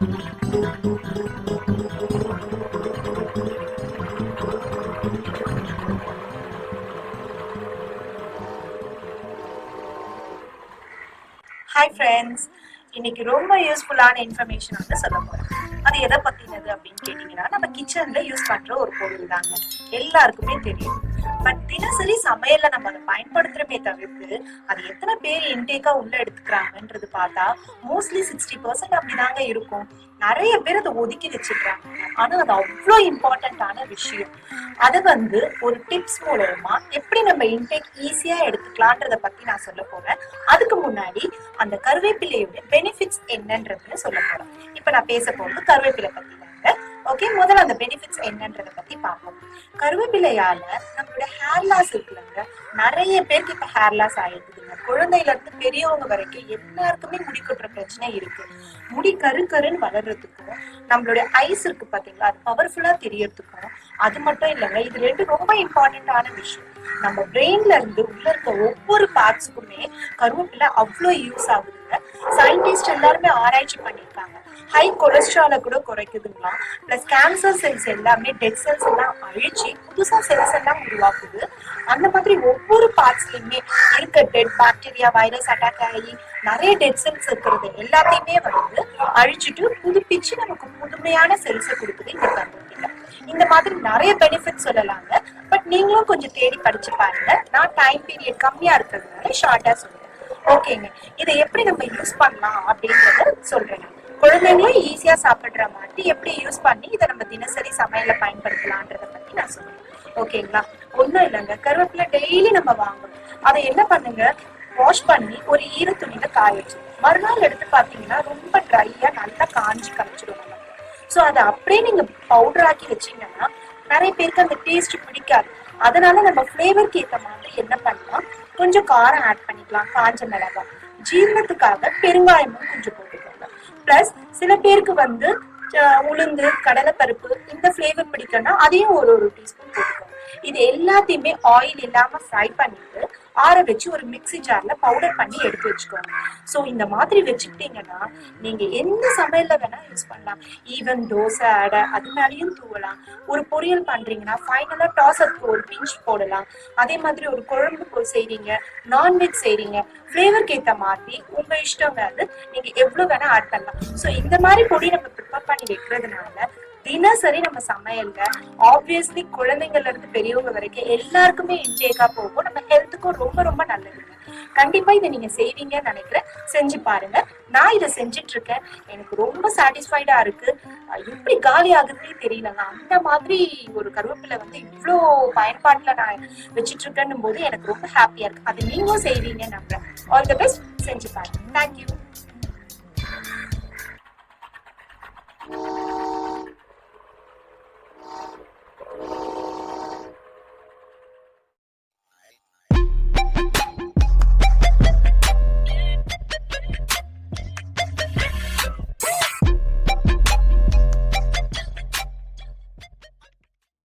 Hi friends இன்னைக்கு ரொம்ப யூஸ்ஃபுல்லான இன்ஃபர்மேஷன் வந்து சொல்ல போகிறேன் அது எதை பத்தினது அப்படின்னு கேட்டீங்கன்னா நம்ம கிச்சன்ல யூஸ் பண்ற ஒரு பொருள் தாங்க. எல்லாருக்குமே தெரியும். பட் தினசரி சமையல்ல நம்ம அதை பயன்படுத்துறமே தவிர்த்து அது எத்தனை பேர் இன்டேக்கா உள்ள எடுத்துக்கிறாங்கன்றது பார்த்தா மோஸ்ட்லி சிக்ஸ்டி பர்சன்ட் அப்படிதாங்க இருக்கும். நிறைய பேர் அதை ஒதுக்கி வச்சுக்கிறாங்க ஆனா அது அவ்வளோ இம்பார்ட்டண்ட்டான விஷயம். அதை வந்து ஒரு டிப்ஸ் மூலமா எப்படி நம்ம இன்டேக் ஈஸியா எடுத்துக்கலான்றத பத்தி நான் சொல்ல போறேன். அதுக்கு முன்னாடி அந்த கருவேப்பிலையோட பெனிஃபிட்ஸ் என்னன்றதுன்னு சொல்ல போறேன். இப்ப நான் பேச போறது கருவேப்பிலை பத்தி. ஓகே முதல்ல அந்த பெனிஃபிட்ஸ் என்னன்றத பத்தி பார்ப்போம். கருவேப்பிலையால நம்மளோட ஹேர் லாஸ் இருக்குல்லங்க நிறைய பேருக்கு இப்ப ஹேர் லாஸ் ஆயிடுதுங்க குழந்தையில இருந்து பெரியவங்க வரைக்கும் எல்லாருக்குமே முடி கொட்டுற பிரச்சனை இருக்கு. முடி கரு கருன்னு வளர்றதுக்கும் நம்மளுடைய ஐஸ் இருக்கு பாத்தீங்களா? அது பவர்ஃபுல்லா தெரியறதுக்கும் அது மட்டும் இல்லைங்க இது ரெண்டு ரொம்ப இம்பார்ட்டன்டான விஷயம். நம்ம பிரெயின்ல இருந்து உள்ள இருக்க ஒவ்வொரு பார்ட்ஸுக்குமே கருவேப்பிலை அவ்வளோ யூஸ் ஆகுதுங்க. சயின்டிஸ்ட் எல்லாருமே ஆராய்ச்சி பண்ணியிருக்காங்க. ஹை கொலஸ்ட்ரால கூட குறைக்குதுங்களா பிளஸ் கேன்சர் செல்ஸ் எல்லாமே டெட் செல்ஸ் எல்லாம் அழிச்சு புதுசா செல்ஸ் எல்லாம் உருவாக்குது. அந்த மாதிரி ஒவ்வொரு பார்ட்ஸ்லயுமே இருக்க டெட் பாக்டீரியா வைரஸ் அட்டாக் ஆகி நிறைய டெட் செல்ஸ் இருக்கிறது எல்லாத்தையுமே வந்து அழிச்சிட்டு புதுப்பிச்சு நமக்கு புதுமையான செல்ஸை கொடுக்குது இந்த கருவேப்பிலை. இந்த மாதிரி நிறைய பெனிஃபிட் சொல்லலாங்க. பட் நீங்களும் கொஞ்சம் தேடி படிச்சு பாருங்க. நான் டைம் பீரியட் கம்மியா இருக்கிறதுனால ஷார்ட்டா சொல்றேன். ஓகேங்க இதை எப்படி நம்ம யூஸ் பண்ணலாம் அப்படின்றத சொல்றேன் குழந்தைங்களும் ஈஸியா சாப்பிடுற மாதிரி எப்படி யூஸ் பண்ணி இதை நம்ம தினசரி சமையல பயன்படுத்தலான்றத பத்தி நான் சொல்றேன். ஓகேங்களா ஒண்ணும் இல்லைங்க. கருவேப்பிலை டெய்லி நம்ம வாங்கணும். அதை என்ன பண்ணுங்க? வாஷ் பண்ணி ஒரு ஈர துணியில காய வச்சு மறுநாள் எடுத்து பாத்தீங்கன்னா ரொம்ப ட்ரையா நல்லா காஞ்சி கரைச்சிடுவாங்க. ஸோ அதை அப்படியே நீங்க பவுடர் ஆக்கி வச்சீங்கன்னா நிறைய பேருக்கு அந்த டேஸ்ட் பிடிக்காது. அதனால நம்ம ஃப்ளேவருக்கு ஏற்ற மாதிரி என்ன பண்ணலாம்? கொஞ்சம் காரம் ஆட் பண்ணிக்கலாம் காஞ்ச மிளகாய் ஜீரணத்துக்காக பெருங்காயமும் கொஞ்சம் போட்டுக்கோங்க. ப்ளஸ் சில பேருக்கு வந்து உளுந்து கடலைப்பருப்பு இந்த ஃப்ளேவர் பிடிக்கணும்னா அதையும் ஒரு ஒரு டீஸ்பூன் போட்டுக்கோங்க. இது எல்லாத்தையுமே ஆயில் இல்லாம ஃப்ரை பண்ணிட்டு ஆற வச்சு ஒரு மிக்ஸி ஜார்ல பவுடர் பண்ணி எடுத்து வச்சுக்கோங்க. ஸோ இந்த மாதிரி வச்சுக்கிட்டீங்கன்னா நீங்க எந்த சமையல்ல வேணா யூஸ் பண்ணலாம். ஈவன் தோசை அடை அது மேலேயும் தூவலாம். ஒரு பொரியல் பண்றீங்கன்னா ஃபைனலா டாசருக்கு ஒரு பிஞ்ச் போடலாம். அதே மாதிரி ஒரு குழம்பு செய்றீங்க நான்வெஜ் செய்றீங்க ஃப்ளேவருக்கு ஏத்த மாதிரி உங்க இஷ்டம் வந்து நீங்க எவ்வளவு வேணா ஆட் பண்ணலாம். ஸோ இந்த மாதிரி பொடி நம்ம ப்ரிப்பேர் பண்ணி வைக்கிறதுனால தினசரி நம்ம சமையல்ல ஆப்வியஸ்லி குழந்தைங்கள்ல இருந்து பெரியவங்க வரைக்கும் எல்லாருக்குமே இன்டேக்கா போகும். நம்ம ஹெல்த்துக்கும் ரொம்ப ரொம்ப நல்லதுங்க கண்டிப்பா இதை நீங்க செய்வீங்கன்னு நினைக்கிறேன். செஞ்சு பாருங்க. நான் இதை செஞ்சுட்டு இருக்கேன் எனக்கு ரொம்ப சாட்டிஸ்ஃபைடா இருக்கு. எப்படி காலி ஆகுதுன்னே தெரியலங்க. அந்த மாதிரி ஒரு கருவேப்பிலை வந்து இவ்வளோ பயன்பாட்டுல நான் வச்சுட்டு இருக்கேன்னும் போது எனக்கு ரொம்ப ஹாப்பியா இருக்கு. அது நீங்களும் செய்வீங்கன்னு நம்புறேன். ஆல் தி பெஸ்ட் செஞ்சு பாருங்க. தேங்க்யூ